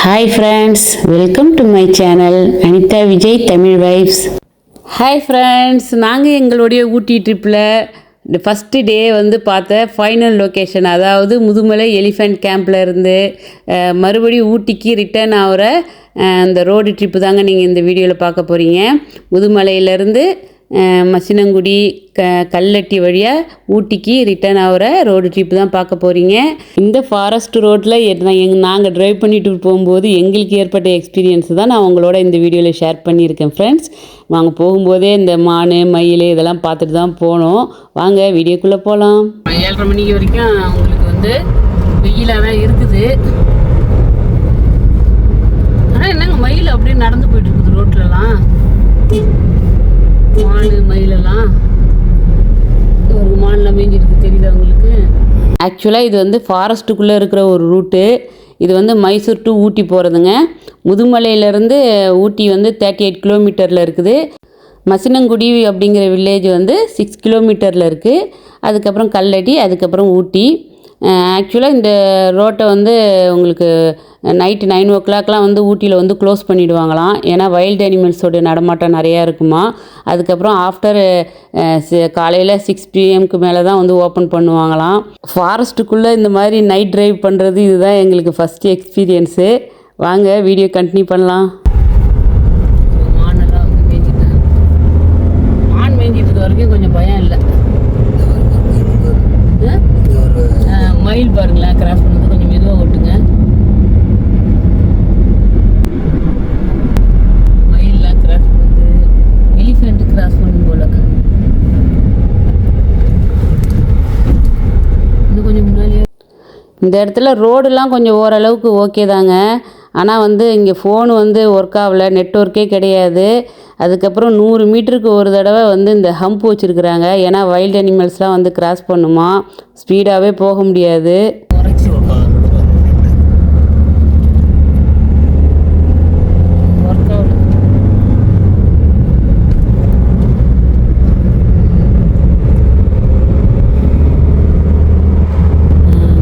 Hi friends welcome to my channel Anitha Vijay Tamil vibes hi friends நாங்கள் எங்களுடைய ஊட்டி ட்ரிப்பில் first day வந்து பார்த்த ஃபைனல் லொக்கேஷன் அதாவது முதுமலை எலிஃபெண்ட் கேம்பில் இருந்து மறுபடியும் ஊட்டிக்கு ரிட்டர்ன் ஆகிற அந்த ரோடு ட்ரிப்பு தாங்க நீங்கள் இந்த வீடியோவில் பார்க்க போகிறீங்க முதுமலையிலேருந்து மசினங்குடி க கல்லட்டி வழியாக ஊட்டிக்கு ரிட்டர்ன் ஆகிற ரோடு ட்ரிப் தான் பார்க்க போகிறீங்க இந்த ஃபாரஸ்ட் ரோட்டில் எங் நாங்கள் ட்ரைவ் பண்ணிட்டு போகும்போது எங்களுக்கு ஏற்பட்ட எக்ஸ்பீரியன்ஸ் தான் நான் உங்களோட இந்த வீடியோவில் ஷேர் பண்ணியிருக்கேன் ஃப்ரெண்ட்ஸ் நாங்கள் போகும்போதே இந்த மான் மயில் இதெல்லாம் பார்த்துட்டு தான் போனோம். வாங்க வீடியோக்குள்ளே போகலாம் ஏழரை மணிக்கு வரைக்கும் உங்களுக்கு வந்து வெயிலாக தான் இருக்குது. ஆனால் என்னங்க மயில் அப்படியே நடந்து போயிட்டு இருக்குது ரோட்லலாம் மானு மயிலெல்லாம் ஒரு மானில் மேய்ஞ்சிருக்கு தெரியுது அவங்களுக்கு ஆக்சுவலாக இது வந்து ஃபாரஸ்ட்டுக்குள்ளே இருக்கிற ஒரு ரூட்டு இது வந்து மைசூர் டு ஊட்டி போகிறதுங்க முதுமலையிலேருந்து ஊட்டி வந்து தேர்ட்டி எயிட் கிலோமீட்டரில் இருக்குது. மசினங்குடி அப்படிங்கிற வில்லேஜ் வந்து சிக்ஸ் கிலோமீட்டரில் இருக்குது அதுக்கப்புறம் கல்லடி அதுக்கப்புறம் ஊட்டி. ஆக்சுவலாக இந்த ரோட்டை வந்து உங்களுக்கு நைட்டு நைன் ஓ கிளாக்லாம் வந்து ஊட்டியில் வந்து க்ளோஸ் பண்ணிவிடுவாங்களாம் ஏன்னா வைல்டு அனிமல்ஸோட நடமாட்டம் நிறையா இருக்குமா. அதுக்கப்புறம் ஆஃப்டர் காலையில் சிக்ஸ் பிஎம்க்கு மேலே தான் வந்து ஓப்பன் பண்ணுவாங்களாம். ஃபாரஸ்ட்டுக்குள்ளே இந்த மாதிரி நைட் ட்ரைவ் பண்ணுறது இதுதான் எங்களுக்கு ஃபஸ்ட்டு எக்ஸ்பீரியன்ஸு. வாங்க வீடியோ கண்டினியூ பண்ணலாம் மானெல்லாம் வந்து மேய்ஞ்சிட்டேன் மான் மேய்ஞ்சிட்டு இருக்க வரைக்கும் கொஞ்சம் பயம் இல்லை ஆயில் பாருங்களேன் கிராஸ் பண்ணது கொஞ்சம் மெதுவாக ஓட்டுங்க. மயில்லாம் கிராஸ் பண்ணுது எலிஃபெண்ட் கிராஸ் பண்ணும் போல. இன்னும் கொஞ்சம் முன்னாடியே. இந்த இடத்துல ரோடுலாம் கொஞ்சம் ஓரளவுக்கு ஓகே தாங்க. ஆனால் வந்து இங்கே ஃபோன் வந்து ஒர்க் ஆகல நெட்ஒர்க்கே கிடையாது. அதுக்கப்புறம் நூறு மீட்டருக்கு ஒரு தடவை வந்து இந்த ஹம்ப் வச்சுருக்குறாங்க. ஏன்னா வைல்டு அனிமல்ஸ்லாம் வந்து கிராஸ் பண்ணுமா? ஸ்பீடாகவே போக முடியாது ஒர்க் ஆகல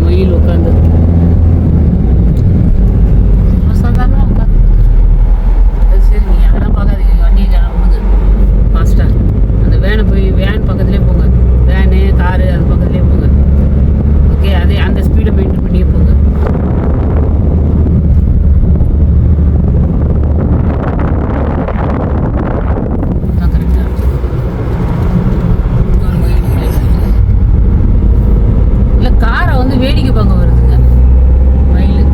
மயில் உட்காந்து சாதாரணமாக உட்காந்து சரி நீங்கள் அதெல்லாம் பார்க்காதீங்க வண்டியை ஜனம் விடுங்க ஃபாஸ்ட்டாக அந்த வேனை போய் வேன் பக்கத்துலேயே போங்க வேனு காரு அது பக்கத்துலேயே போங்க ஓகே அதே அந்த ஸ்பீடை மெயின்டைன் பண்ணியே போங்க அதான் கரெக்டாக இல்லை காரை வந்து வேடிக்கை பார்க்க வருதுங்க மயில்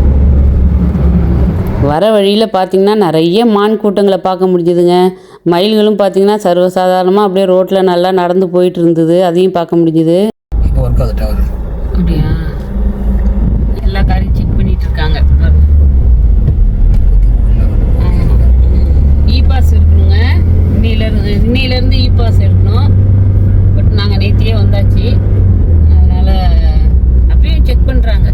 வர வழியில் பார்த்தீங்கன்னா நிறைய மான் கூட்டங்களை பார்க்க முடிஞ்சுதுங்க. மயில்களும் பார்த்தீங்கன்னா சர்வசாதாரணமாக அப்படியே ரோட்டில் நல்லா நடந்து போயிட்டு இருந்தது. அதையும் பார்க்க முடிஞ்சுது. இப்போ ஒர்க் ஆகுது டவர் அப்படியா எல்லா காரையும் செக் பண்ணிட்டு இருக்காங்க இ பாஸ் இருக்கணுங்க இன்னிலேருந்து இன்னிலேருந்து இ பாஸ் எடுக்கணும் பட் நாங்கள் நேத்தியே வந்தாச்சு அதனால் அப்பயும் செக் பண்ணுறாங்க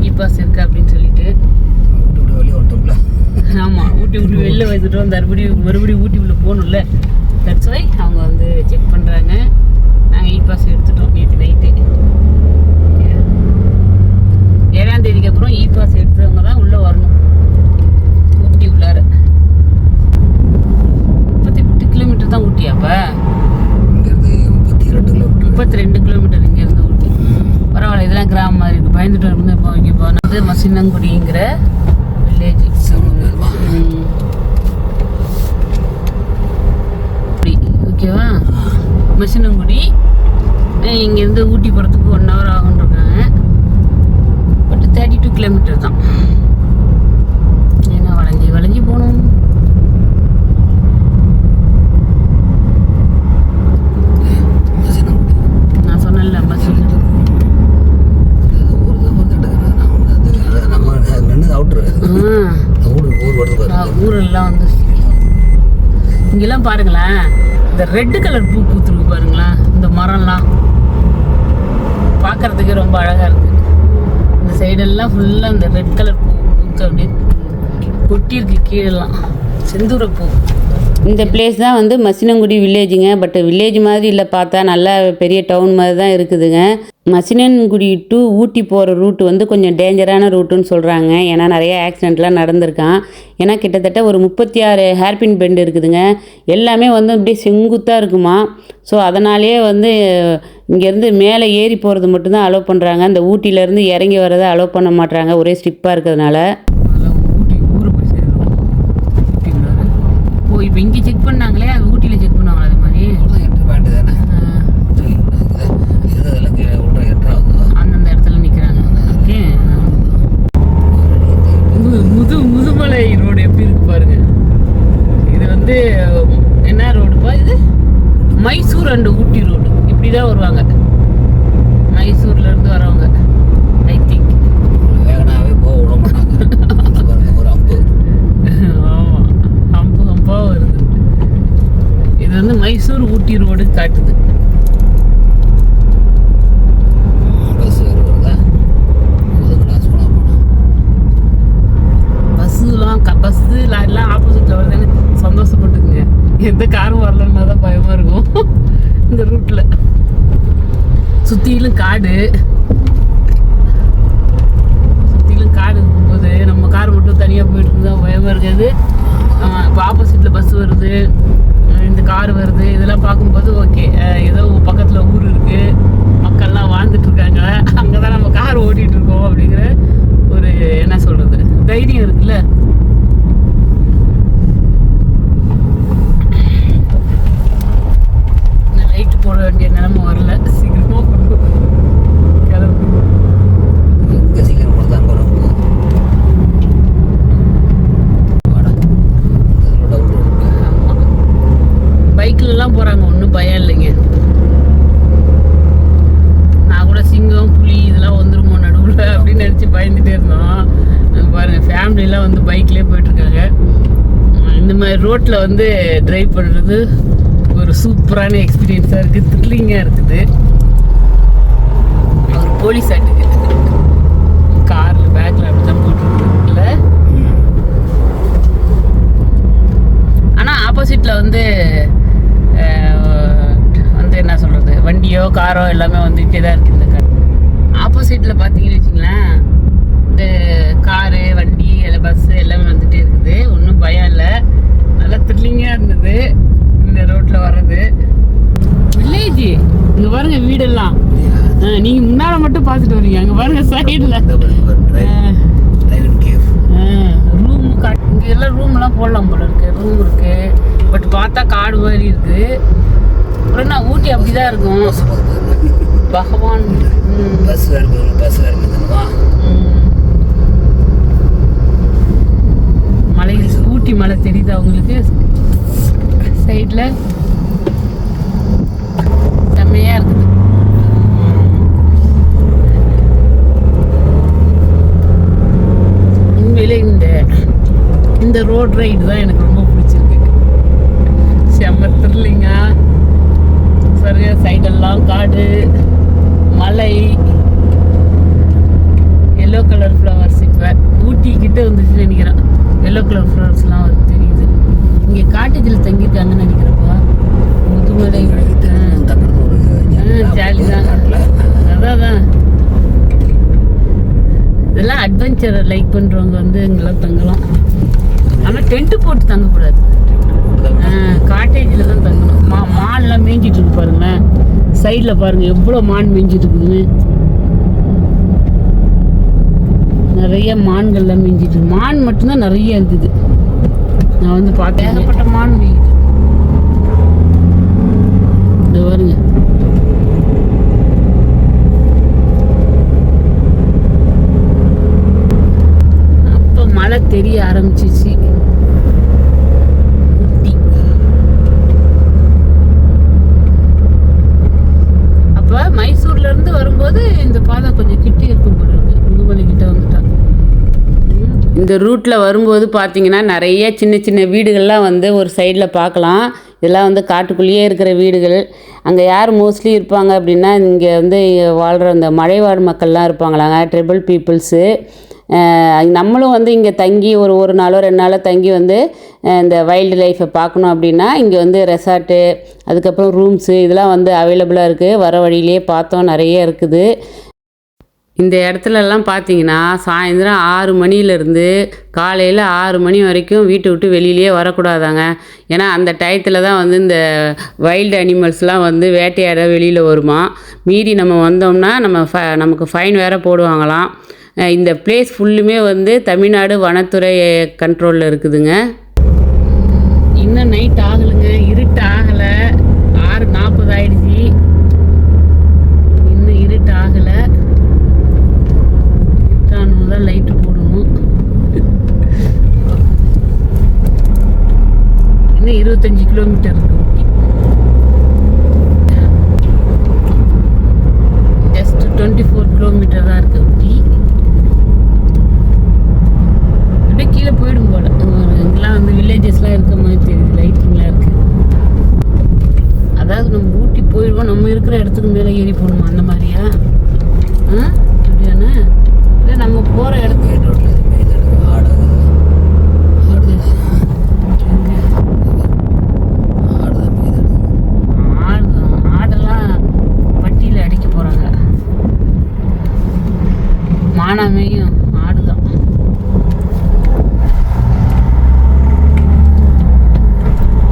இ பாஸ் இருக்கா அப்படின்னு சொல்லிட்டு விட்டு விட்டு வெளியே வந்துட்டோம்ல ஆமாம் ஊட்டி விட்டு வெளில வந்துட்டோம் மறுபடியும் மறுபடியும் ஊட்டி உள்ள போகணும்ல தட்ஸ் வை அவங்க வந்து செக் பண்ணுறாங்க நாங்கள் இ பாஸ் எடுத்துட்டோம் நேற்று நைட்டு ஏழாம் தேதிக்கு அப்புறம் இ பாஸ் எடுத்தவங்க தான் உள்ளே வரணும் ஊட்டி உள்ளார முப்பத்தி எட்டு கிலோமீட்டர் தான் ஊட்டி அப்போ இங்கேருந்து முப்பத்தி ரெண்டு கிலோமீட்டர் முப்பத்தி ரெண்டு கிலோமீட்டர் இங்கேருந்து ஊட்டி பரவாயில்ல இதெல்லாம் கிராமம் மாதிரி இருக்குது பயந்துட்டு இருந்து இப்போ இங்கே போனது மசினங்குடிங்கிற வில்லேஜ் ஓகேவா மசினங்குடி அஹ் இங்கேருந்து ஊட்டி போகிறதுக்கு ஒன் ஹவர் ஆகும்னு இருக்காங்க பட் தேர்ட்டி டூ கிலோமீட்டர் தான். ஏன்னா வளைஞ்சி வளைஞ்சி போகணும். நான் பாரு நான் ஊரெல்லாம் வந்து இங்கெல்லாம் பாருங்களேன். இந்த ரெட்டு கலர் பூ பூத்துருக்கு பாருங்களேன். இந்த மரம்லாம். பார்க்கறதுக்கே ரொம்ப அழகாக இருக்குது இந்த சைடெல்லாம் ஃபுல்லாக இந்த ரெட் கலர் பூ பூத்து அப்படியே கொட்டியிருக்கு கீழெல்லாம். செந்தூர பூ இந்த பிளேஸ் தான் வந்து மசினங்குடி வில்லேஜுங்க பட் வில்லேஜ் மாதிரி இல்லை பார்த்தா நல்லா பெரிய டவுன் மாதிரி தான் இருக்குதுங்க. மசினன்குடி டு ஊட்டி போகிற ரூட் வந்து கொஞ்சம் டேஞ்சரான ரூட்டுன்னு சொல்கிறாங்க ஏன்னா நிறைய ஆக்சிடெண்ட்லாம் நடந்திருக்கான். ஏன்னா கிட்டத்தட்ட ஒரு முப்பத்தி ஆறு ஹேர்பின் பெண்டு இருக்குதுங்க. எல்லாமே வந்து அப்படியே செங்குத்தாக இருக்குமா? ஸோ அதனாலேயே வந்து இங்கேருந்து மேலே ஏறி போகிறது மட்டும்தான் அலோவ் பண்ணுறாங்க அந்த ஊட்டியிலேருந்து இறங்கி வரதை அலோவ் பண்ண மாட்டுறாங்க ஒரே ஸ்டிப்பாக இருக்கிறதுனால அதெல்லாம் ஊட்டி ஊரை போய் சேருவோம் ஊட்டிக்குள்ளார ஓ இப்போ இங்கே செக் பண்ணாங்களே அது ஊட்டியில் செக் பண்ணுவாங்க அது மாதிரி எட்டு பாயிண்ட் தானே இது இதெல்லாம் கீழே உள்ள எட்டாவது அந்தந்த இடத்துல நிற்கிறாங்க ஓகே முது முதுமலை ரோடு எப்படி இருக்கு பாருங்க இது வந்து என்ன ரோடுப்பா இது மைசூர் அண்ட் ஊட்டி ரோடு இப்படி தான் வருவாங்க மைசூர்ல இருந்து வரவங்க ஐ திங்க் வேகனாவே போக விட மாட்டாங்க அந்த பாருங்க ஒரு அம்பு ஆமா ஹம்பு ஹம்பா வருது இது வந்து மைசூர் ஊட்டி ரோடு காட்டுது பஸ் வேறு வருதா அதுக்கு கிளாஸ் போனால் போனோம் பஸ்ஸுலாம் க பஸ்ஸு லாரிலாம் ஆப்போசிட்டில் வருதுன்னு சந்தோஷப்பட்டுக்குங்க எந்த காரும் வரலன்னா தான் பயமாக இருக்கும் இந்த ரூட்டில் சுற்றிலும் காடு. சுற்றிலும் காடு இருக்கும்போது நம்ம கார் மட்டும் தனியாக போயிட்டு இருந்தால் பயமாக இருக்காது இப்போ ஆப்போசிட்டில் பஸ் வருது இந்த கார் வருது இதெல்லாம் பார்க்கும்போது ஓகே ஏதோ பக்கத்தில் ஊர் இருக்குது மக்கள்லாம் வாழ்ந்துட்டு இருக்காங்க அங்கே தான் நம்ம கார் ஓட்டிகிட்டு இருக்கோம் அப்படிங்கிற ஒரு என்ன சொல்கிறது தைரியம் இருக்குல்ல லைட்டு போட வேண்டிய நிலைமை வரல சீக்கிரமாக கிளம்பு எங்கே சீக்கிரம் கொடுத்தாங்க ஒரு அம்பு வாடா இந்த ரோட விட்டு பைக்கிலலாம் போகிறாங்க ஒன்றும் பயம் இல்லைங்க நான் கூட சிங்கம் புலி இதெல்லாம் வந்துருமோ நடுவில் அப்படின்னு நினச்சி பயந்துட்டே இருந்தோம் பாருங்கள் ஃபேமிலியெலாம் ஃபேமிலிலாம் வந்து பைக்லேயே போயிட்டுருக்காங்க. இந்த மாதிரி ரோட்டில் வந்து ட்ரைவ் பண்ணுறது ஒரு சூப்பரான எக்ஸ்பீரியன்ஸாக இருக்குது த்ரில்லிங்காக இருக்குது. ஒரு போலீஸ் ஆட்டுக்கு காரில் பேக்கில் அப்படி தான் போட்டுருக்குல ஆனால் ஆப்போசிட்டில் வந்து வந்து என்ன சொல்கிறது வண்டியோ காரோ எல்லாமே வந்துகிட்டே தான் இருக்குது இந்த கார் ஆப்போசிட்டில் பார்த்தீங்கன்னு வச்சிங்களேன் இந்த காரு வண்டி இல்லை பஸ்ஸு எல்லாமே வந்துகிட்டே இருக்குது ஒன்றும் பயம் இல்லை நல்லா த்ரில்லிங்காக இருந்தது இந்த ரோட்டில் வர்றது வில்லேஜ் இங்கே பாருங்க வீடெல்லாம் அஹ், நீங்க முன்னால மட்டும் பார்த்துட்டு வரீங்க. அங்கே பாருங்க சைடில் ரூம் இங்கே எல்லாம் ரூம்லாம் போடலாம் போல இருக்கு. ரூம் இருக்கு. பட் பார்த்தா காடு மாதிரி இருக்கு. அப்புறம் என்ன ஊட்டி அப்படிதான் இருக்கும். பகவான் பஸ் வேறு போகணும் பஸ் வேறு நிறுத்தணுமா ம். மலை ஊட்டி மலை தெரியுதா உங்களுக்கு? சைடில் செம்மையா இருக்குது உண்மையிலே இந்த இந்த ரோட் ரைடு தான் எனக்கு ரொம்ப பிடிச்சிருக்கு. செம்ம த்ரில்லிங்கா சரியா சைடெல்லாம் காடு மலை எல்லோ கலர் ஃப்ளவர்ஸ் இப்போ ஊட்டி கிட்ட வந்துச்சுன்னு நினைக்கிறேன். எல்லோ கலர் ஃப்ளவர்ஸ்லாம் வந்து தெரியுது. இங்கே காட்டேஜில் தங்கியிருக்காங்கன்னு நினைக்கிறப்பா. முதுமலை ஜாலி தான். அதான் அதான். இதெல்லாம் அட்வென்ச்சர் லைக் பண்ணுறவங்க வந்து இங்கெல்லாம் தங்கலாம். ஆனால் டென்ட்டு போட்டு தங்கக்கூடாது. காட்டேஜில் தான் தங்கணும். மா மான்லாம் மேய்ஞ்சிட்டு இருக்கு பாருங்களேன். சைடில் பாருங்கள் எவ்வளோ மான் மேய்ஞ்சிட்டு இருக்குதுன்னு நிறைய மான்கள்லாம் மேய்ஞ்சிட்டு மான் மட்டும்தான் நிறைய இருக்குது நான் வந்து பார்த்தேன் ஏகப்பட்ட மான் மேய்யுது இந்த பாருங்க அப்போ மழை தெரிய ஆரம்பிச்சிச்சு ஊட்டி. அப்ப மைசூர்ல இருந்து வரும்போது இந்த பாதை கொஞ்சம் கிட்ட இருக்கும் போல இருக்கு முதுமலை கிட்ட வந்துட்டா இந்த ரூட்டில் வரும்போது பார்த்தீங்கன்னா நிறைய சின்ன சின்ன வீடுகள்லாம் வந்து ஒரு சைடில் பார்க்கலாம் இதெல்லாம் வந்து காட்டுக்குள்ளேயே இருக்கிற வீடுகள். அங்கே யார் மோஸ்ட்லி இருப்பாங்க அப்படின்னா இங்கே வந்து வாழ்கிற அந்த மலைவாழ் மக்கள்லாம் இருப்பாங்களாங்க ட்ரிபிள் பீப்புள்ஸு நம்மளும் வந்து இங்கே தங்கி ஒரு ஒரு நாளோ ரெண்டு நாளோ தங்கி வந்து இந்த வைல்டு லைஃப்பை பார்க்கணும் அப்படின்னா இங்கே வந்து ரெசார்ட்டு அதுக்கப்புறம் ரூம்ஸு இதெல்லாம் வந்து அவைலபிளாக இருக்குது வர வழியிலே பார்த்தோம் நிறைய இருக்குது. இந்த இடத்துலலாம் பார்த்தீங்கன்னா சாயந்தரம் ஆறு மணிலேருந்து காலையில் ஆறு மணி வரைக்கும் வீட்டை விட்டு வெளியிலேயே வரக்கூடாதாங்க. ஏன்னா அந்த டயத்தில் தான் வந்து இந்த வைல்டு அனிமல்ஸ்லாம் வந்து வேட்டையாட வெளியில் வருமா. மீறி நம்ம வந்தோம்னா நம்ம ஃப நமக்கு ஃபைன் வேறு போடுவாங்களாம். இந்த பிளேஸ் ஃபுல்லுமே வந்து தமிழ்நாடு வனத்துறை கண்ட்ரோலில் இருக்குதுங்க. இன்னும் நைட் ஆகலைங்க. இருட்டு ஆகலை ஆறு நாற்பது ஆயிடுச்சு. இன்னும் இருட்டு ஆகலை இன்னும் இருபத்தஞ்சி கிலோமீட்டர் இருக்கு Ooty just twenty four kilometre தான் இருக்கு ஊட்டி அப்படியே கீழே போயிடும் போல ஒரு இங்கெல்லாம் வந்து வில்லேஜஸ்லாம் இருக்க மாதிரி தெரியுது லைட்டிங்லாம் இருக்கு அதாவது நம்ம ஊட்டி போயிடுவோம் நம்ம இருக்கிற இடத்துக்கு மேலே ஏறி போகணுமா அந்த மாதிரியா ஆ அப்படியாண்ணே இல்லை நம்ம போகிற இடத்துக்கு மெயின் ரோட்டில் மெயின் இடத்துக்கு ஆடு ஆடு ஆடு தான் மெயின் இடம் ஆடு ஆடெல்லாம் பட்டியில் அடிக்க போகிறாங்க எல்லாமேயும் ஆடு தான்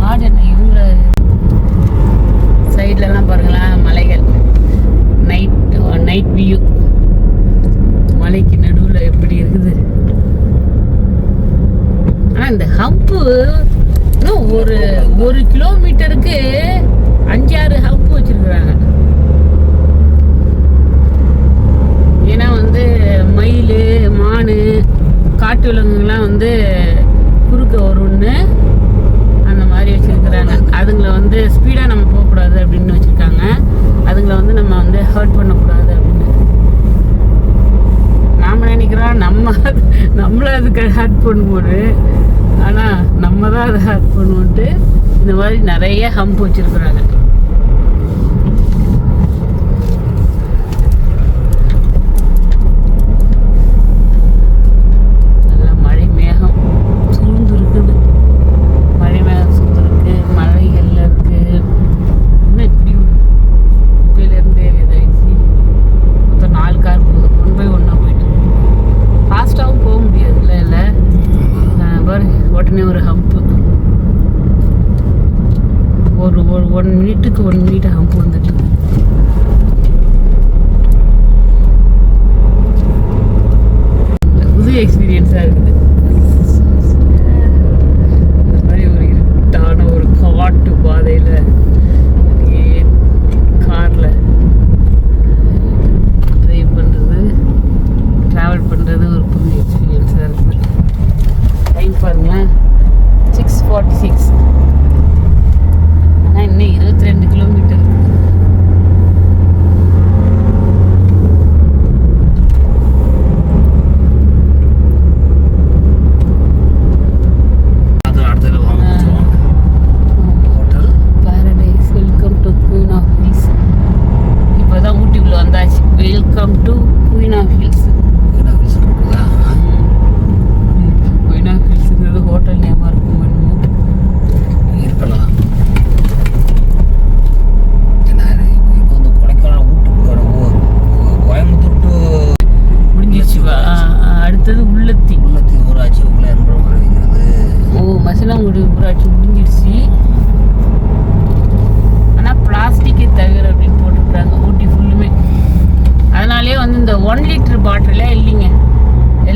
ஆடு என்ன இவங்க சைட்லலாம் பாருங்களேன் மலைகள். நைட் நைட் வியூ மலைக்கு நடுவில் எப்படி இருக்குது? ஆனால் இந்த ஹம்பு இன்னும் ஒரு ஒரு கிலோமீட்டருக்கு அஞ்சாறு ஹம்பு வச்சிருக்கிறாங்க ஏன்னா வந்து மயில் மான் காட்டு விலங்குகள்லாம் வந்து குறுக்க வரும்னு அந்த மாதிரி வச்சுருக்குறாங்க. அதுங்களை வந்து ஸ்பீடாக நம்ம போகக்கூடாது அப்படின்னு வச்சுருக்காங்க. அதுங்களை வந்து நம்ம வந்து ஹர்ட் பண்ணக்கூடாது அப்படின்னு. நாம் நினைக்கிறோம் நம்ம நம்மளை அதுக்கு ஹர்ட் பண்ணுவோன்னு ஆனால் நம்ம தான் அதை ஹர்ட் பண்ணுவோன்ட்டு இந்த மாதிரி நிறைய ஹம்ப் வச்சுருக்குறாங்க.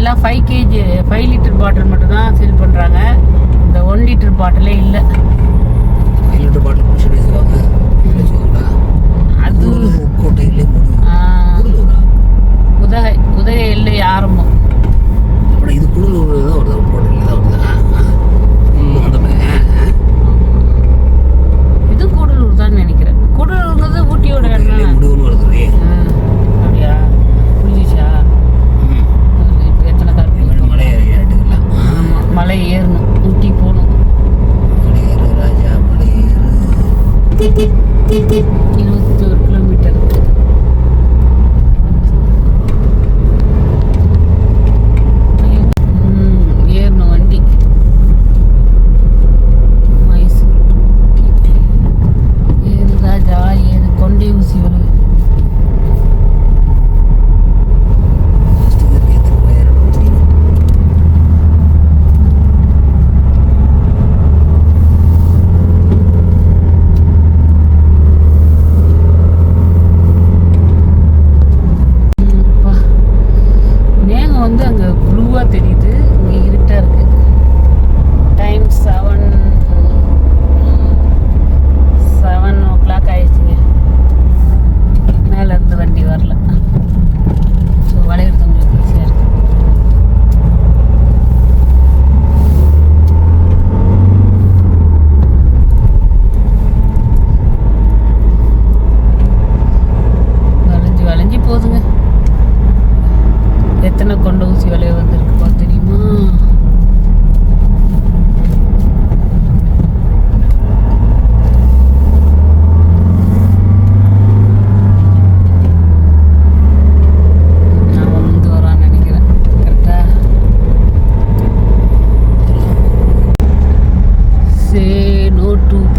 எல்லாம் five KG five litre bottle மட்டும்தான் சேல் பண்ணுறாங்க இந்த ஒன் லிட்டர் பாட்டிலே இல்லை. லிட்டர் பாட்டில் குடிச்சு பேசுவாங்க அது குடலூரா? உதகை உதகை எல்லை ஆரம்பம். அப்புறம் இது குடலூர் தான் வருதா உட்கோட்டையில்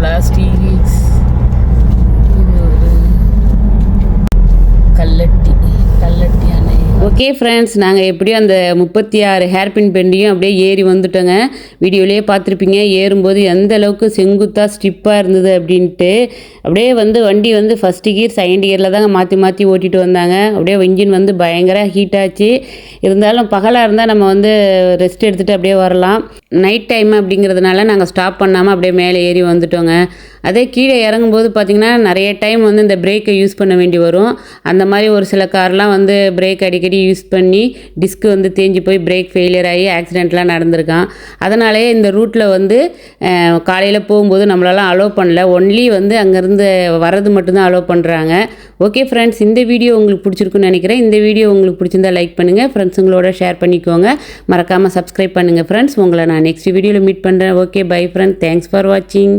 plastics ஓகே ஃப்ரெண்ட்ஸ் நாங்கள் எப்படியும் அந்த முப்பத்தி ஆறு ஹேர்பின் பெண்டையும் அப்படியே ஏறி வந்துட்டோங்க. வீடியோலேயே பார்த்துருப்பீங்க ஏறும்போது எந்த அளவுக்கு செங்குத்தாக ஸ்டிப்பாக இருந்தது அப்படின்ட்டு. அப்படியே வந்து வண்டி வந்து ஃபஸ்ட்டு கியர் செகண்ட் கியரில் தாங்க மாற்றி மாற்றி ஓட்டிட்டு வந்தாங்க. அப்படியே இன்ஜின் வந்து பயங்கர ஹீட் ஆச்சு. இருந்தாலும் பகலாக இருந்தால் நம்ம வந்து ரெஸ்ட் எடுத்துகிட்டு அப்படியே வரலாம். நைட் டைம் அப்படிங்கிறதுனால நாங்கள் ஸ்டாப் பண்ணாமல் அப்படியே மேலே ஏறி வந்துட்டோங்க. அதே கீழே இறங்கும்போது பார்த்திங்கன்னா நிறைய டைம் வந்து இந்த பிரேக்கை யூஸ் பண்ண வேண்டி வரும். அந்த மாதிரி ஒரு சில கார்லாம் வந்து பிரேக் அடிக்கடி யூஸ் பண்ணி டிஸ்க் வந்து தேஞ்சு போய் பிரேக் ஃபெயிலியர் ஆகி ஆக்சிடெண்ட்லாம் நடந்திருக்கான். அதனாலேயே இந்த ரூட்டில் வந்து காலையில் போகும்போது நம்மளெல்லாம் அலோவ் பண்ணல. ஒன்லி வந்து அங்கேருந்து வர்றது மட்டும்தான் அலோவ் பண்ணுறாங்க ஓகே ஃப்ரெண்ட்ஸ் இந்த வீடியோ உங்களுக்கு பிடிச்சிருக்குன்னு நினைக்கிறேன். இந்த வீடியோ உங்களுக்கு பிடிச்சிருந்தா லைக் பண்ணுங்கள் ஃப்ரெண்ட்ஸுங்களோட ஷேர் பண்ணிக்கோங்க. மறக்காமல் சப்ஸ்கிரைப் பண்ணுங்கள் ஃப்ரெண்ட்ஸ் உங்களை நான் நெக்ஸ்ட் வீடியோவில் மீட் பண்ணுறேன் okay bye friend thanks for வாட்சிங்